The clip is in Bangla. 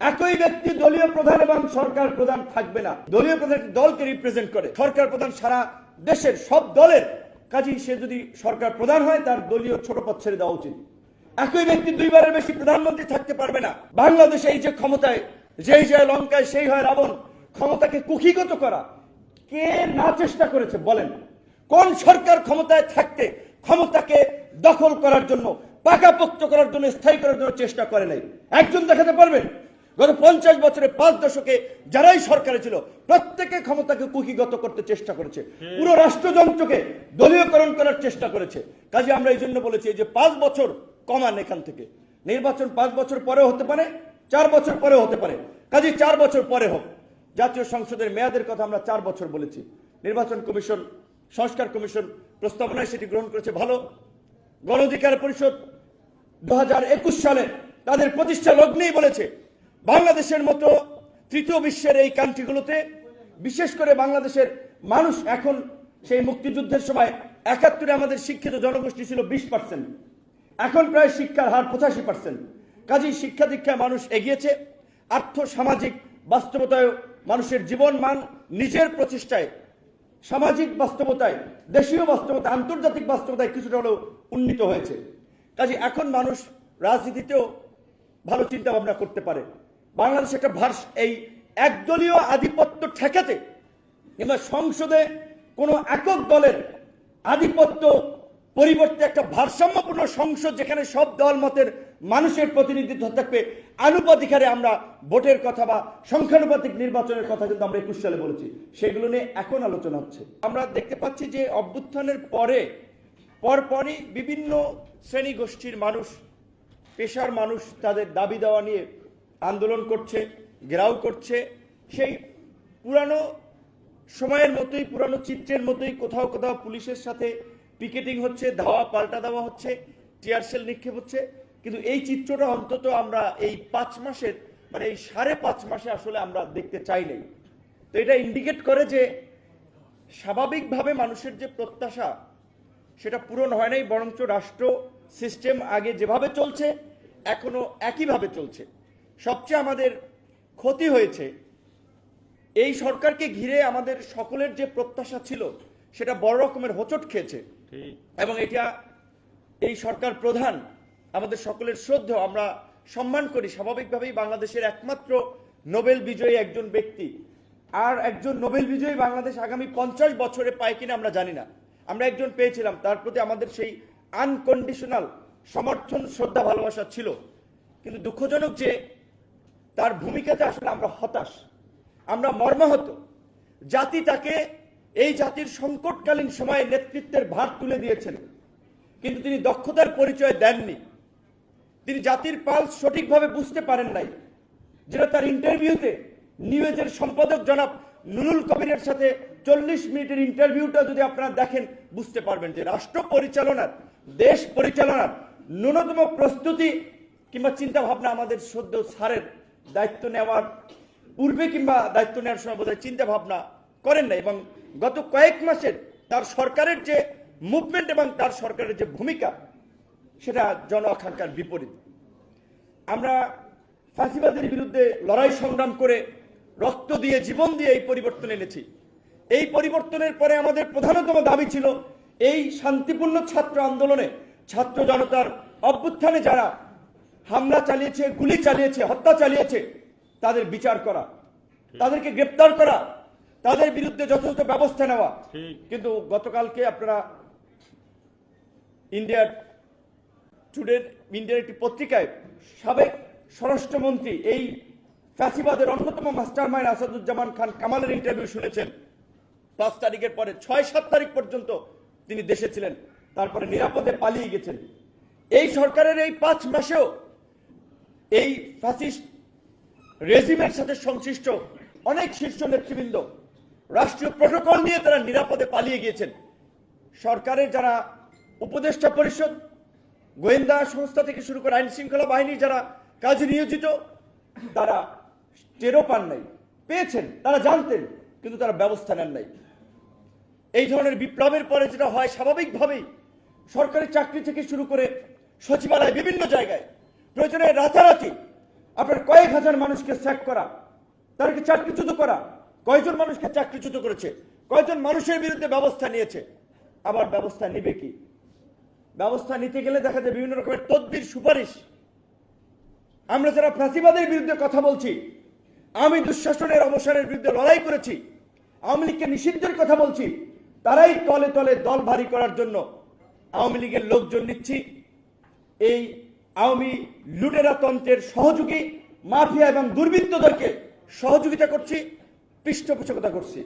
একই ব্যক্তি দলীয় প্রধান এবং সরকার প্রধান থাকবে না। দলীয় প্রধান দলকে রিপ্রেজেন্ট করে। সরকার প্রধান সারা দেশের সব দলের কাজেই সে যদি সরকার প্রধান হয়, তার দলীয় ছোট পদ ছেড়ে দেওয়া উচিত। একই ব্যক্তি দুইবারের বেশি প্রধানমন্ত্রী থাকতে পারবে না। বাংলাদেশে এই যে ক্ষমতায়, যেই যায় লঙ্কায়, সেই হয় রাবণ, ক্ষমতাকে কুক্ষিগত করা, কে না চেষ্টা করেছে বলেন। কোন সরকার ক্ষমতায় থাকতে ক্ষমতাকে দখল করার জন্য, পাকাপোক্ত করার জন্য, স্থায়ী করার জন্য চেষ্টা করে নাই? একজন দেখাতে পারবেন? গত পঞ্চাশ বছরে পাঁচ দশকে যারাই সরকারে ছিল প্রত্যেকে ক্ষমতাকে কুকিগত করতে চেষ্টা করেছে। পুরো রাষ্ট্রযন্ত্রকে দলীয়করণ করার চেষ্টা করেছে। কাজে আমরা এই জন্য বলেছি যে পাঁচ বছর কমান এখান থেকে। নির্বাচন পাঁচ বছর পরেও হতে পারে চার বছর পরেও হতে পারে। কাজে চার বছর পরে হোক। জাতীয় সংসদের মেয়াদের কথা আমরা চার বছর বলেছি। নির্বাচন কমিশন সংস্কার কমিশন প্রস্তাবনায় সেটি গ্রহণ করেছে ভালো। গণ অধিকার পরিষদ দু হাজার একুশ সালে তাদের প্রতিষ্ঠা লগ্নেই বলেছে বাংলাদেশের মতো তৃতীয় বিশ্বের এই কান্ট্রিগুলোতে, বিশেষ করে বাংলাদেশের মানুষ এখন সেই মুক্তিযুদ্ধের সময় একাত্তরে আমাদের শিক্ষিত জনগোষ্ঠী ছিল বিশ পার্সেন্ট এখন প্রায় শিক্ষার হার পঁচাশি পার্সেন্ট কাজেই শিক্ষা দীক্ষায় মানুষ এগিয়েছে। আর্থ সামাজিক বাস্তবতায় মানুষের জীবন মান নিজের প্রচেষ্টায়, সামাজিক বাস্তবতায়, দেশীয় বাস্তবতা আন্তর্জাতিক বাস্তবতায় কিছুটা হলেও উন্নীত হয়েছে। কাজে এখন মানুষ রাজনীতিতেও ভালো চিন্তা ভাবনা করতে পারে। বাংলাদেশ একটা ভার্স, এই একদলীয় আধিপত্য ঠেকাতে কিংবা সংসদে কোনো একক দলের আধিপত্য পরিবর্তে একটা ভারসাম্যপূর্ণ সংসদ যেখানে সব দল মতের মানুষের প্রতিনিধিত্ব থাকবে আনুপাতিক হারে আমরা ভোটের কথা বা সংখ্যানুপাতিক নির্বাচনের কথা কিন্তু আমরা একুশ সালে বলেছি। সেগুলো নিয়ে এখন আলোচনা হচ্ছে। আমরা দেখতে পাচ্ছি যে অভ্যুত্থানের পরে পরপরই বিভিন্ন শ্রেণি গোষ্ঠীর মানুষ, পেশার মানুষ তাদের দাবি দেওয়া নিয়ে আন্দোলন করছে, ঘেরাও করছে, সেই পুরানো সময়ের মতোই, পুরানো চিত্রের মতোই কোথাও কোথাও পুলিশের সাথে পিকেটিং হচ্ছে, ধাওয়া পাল্টা দেওয়া হচ্ছে, টিয়ার সেল নিক্ষেপ হচ্ছে। কিন্তু এই চিত্রটা অন্তত আমরা এই পাঁচ মাসের মানে এই সাড়ে পাঁচ মাসে আসলে আমরা দেখতে চাই নাই। তো এটা ইন্ডিকেট করে যে স্বাভাবিকভাবে মানুষের যে প্রত্যাশা, সেটা পূরণ হয় নাই, বরঞ্চ রাষ্ট্র সিস্টেম আগে যেভাবে চলছে, এখনও একইভাবে চলছে। সবচেয়ে আমাদের ক্ষতি হয়েছে এই সরকারকে ঘিরে আমাদের সকলের যে প্রত্যাশা ছিল সেটা বড় রকমের হোঁচট খেয়েছে। এবং এটা এই সরকার প্রধান আমাদের সকলের শ্রদ্ধ আমরা সম্মান করি। স্বাভাবিকভাবেই বাংলাদেশের একমাত্র নোবেল বিজয়ী একজন ব্যক্তি। আর একজন নোবেল বিজয়ী বাংলাদেশ আগামী পঞ্চাশ বছরে পায় কিনা আমরা জানি না। আমরা একজন পেয়েছিলাম তার প্রতি আমাদের সেই আনকন্ডিশনাল সমর্থন শ্রদ্ধা ভালোবাসা ছিল। কিন্তু দুঃখজনক যে তার ভূমিকাতে আসলে আমরা হতাশ, আমরা মর্মাহত। জাতি তাকে এই জাতির সংকটকালীন সময়ে নেতৃত্বের ভার তুলে দিয়েছেন। কিন্তু তিনি দক্ষতার পরিচয় দেননি। তিনি জাতির পাল সঠিকভাবে বুঝতে পারেন নাই। যেটা তার ইন্টারভিউতে নিউজের সম্পাদক জনাব নুরুল কবিরের সাথে চল্লিশ মিনিটের ইন্টারভিউটা যদি আপনারা দেখেন, বুঝতে পারবেন যে রাষ্ট্র পরিচালনার, দেশ পরিচালনার ন্যূনতম প্রস্তুতি কিংবা চিন্তা ভাবনা আমাদের সদ্য সারের দায়িত্ব নেওয়ার পূর্বে কিংবা দায়িত্ব নেওয়ার সময় বোধহয় চিন্তা ভাবনা করেন না এবং গত কয়েক মাসের তার সরকারের যে মুভমেন্ট এবং তার সরকারের যে ভূমিকা, সেটা জন আকাঙ্ক্ষার বিপরীত। আমরা ফাঁসিবাদের বিরুদ্ধে লড়াই সংগ্রাম করে রক্ত দিয়ে, জীবন দিয়ে এই পরিবর্তন এনেছি। এই পরিবর্তনের পরে আমাদের প্রধানতম দাবি ছিল, এই শান্তিপূর্ণ ছাত্র আন্দোলনে ছাত্র জনতার অভ্যুত্থানে যারা হামলা চালিয়েছে গুলি চালিয়েছে হত্যা চালিয়েছে তাদের বিচার করা তাদেরকে গ্রেপ্তার করা তাদের বিরুদ্ধে যথাযথ ব্যবস্থা নেওয়া। কিন্তু গতকালকে আপনারা ইন্ডিয়ার টুডের ইন্ডিয়ার একটি পত্রিকায় সাবেক স্বরাষ্ট্রমন্ত্রী এই ফ্যাসিবাদের অন্যতম মাস্টার মাইন্ড আসাদুজ্জামান খান কামালের ইন্টারভিউ শুনেছেন। পাঁচ তারিখের পরে ছয় সাত তারিখ পর্যন্ত তিনি দেশে ছিলেন তারপরে নিরাপদে পালিয়ে গেছেন। এই সরকারের এই পাঁচ মাসেও এই ফ্যাসিস্ট রেজিমের সাথে সংশ্লিষ্ট অনেক শীর্ষ নেতৃবৃন্দ, রাষ্ট্রীয় প্রোটোকল নিয়ে তারা নিরাপদে পালিয়ে গিয়েছেন। সরকারের যারা উপদেষ্টা পরিষদ, গোয়েন্দা সংস্থা থেকে শুরু করে আইন শৃঙ্খলা বাহিনী যারা কাজে নিয়োজিত, তারা টেরও পান নাই। পেয়েছেন, তারা জানতেন, কিন্তু তারা ব্যবস্থা নেন নাই। এই ধরনের বিপ্লবের পরে যেটা হয়, স্বাভাবিকভাবেই সরকারি চাকরি থেকে শুরু করে সচিবালয় বিভিন্ন জায়গায় প্রয়োজনে রাতারাতি। আপনার কয়েক হাজার মানুষকে স্যাক করা তাদেরকে চাকরিচ্যুত করা? কয়জন মানুষকে চাকরিচ্যুত করেছে? কয়জন মানুষের বিরুদ্ধে ব্যবস্থা নিয়েছে? আবার ব্যবস্থা নিবে কি? ব্যবস্থা নিতে গেলে দেখা যায় বিভিন্ন রকমের তদবির সুপারিশ। আমরা যারা ফাঁসিবাদের বিরুদ্ধে কথা বলছি, আমি দুঃশাসনের অবসানের বিরুদ্ধে লড়াই করেছি, আওয়ামী লীগকে নিষিদ্ধের কথা বলছি, তারাই তলে তলে দল ভারী করার জন্য আওয়ামী লীগের লোকজন নিচ্ছি। এই আওয়ামী লুটেরা তন্ত্রের সহযোগী মাফিয়া এবং দুর্বৃত্তদেরকে সহযোগিতা করছি পৃষ্ঠপোষকতা করছি।